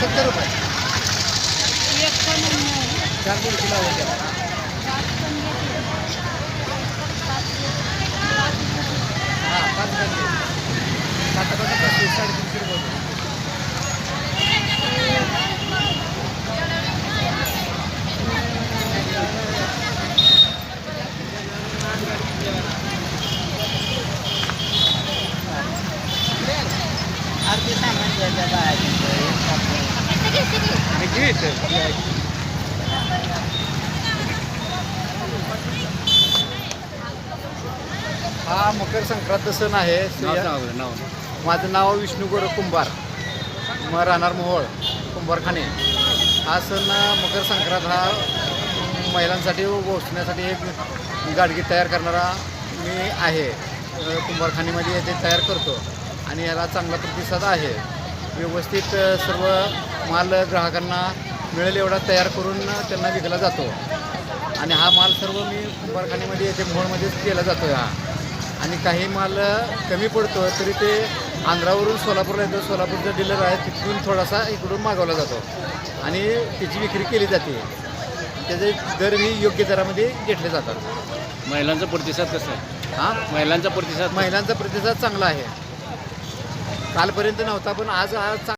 सत्तर रुपये चार किलो किलो आहे त्याला. हां पाच टक्के सात पाच पस्तीस साडेतीनशे रुपये होते. मी घेऊ इथं. हा मकर संक्रांत सण आहे. माझं नाव विष्णू गोर कुंभार. मग राहणार मोहोळ कुंभारखाने. हा सण मकर संक्रांत हा महिलांसाठी व पोहोचण्यासाठी एक गाडगी तयार करणारा मी आहे. कुंभारखानीमध्ये ते तयार करतो आणि याला चांगला प्रतिसाद आहे. व्यवस्थित सर्व माल ग्राहकांना मिळेल एवढा तयार करून त्यांना विकला जातो. आणि हा माल सर्व मी कुंभारखानीमध्ये येथे मोहोळमध्येच केला जातो हा. आणि काही माल कमी पडतो तरी ते आंध्रावरून सोलापूरला येतो. सोलापूरचा डीलर आहे तिथून थोडासा इकडून मागवला जातो. आणि त्याची विक्री केली जाते. त्याचे दरही योग्य दरामध्ये घेतले जातात. महिलांचा प्रतिसाद कसा आहे? हां? महिलांचा प्रतिसाद महिलांचा प्रतिसाद चांगला आहे. कालपर्यंत नव्हता पण आज आज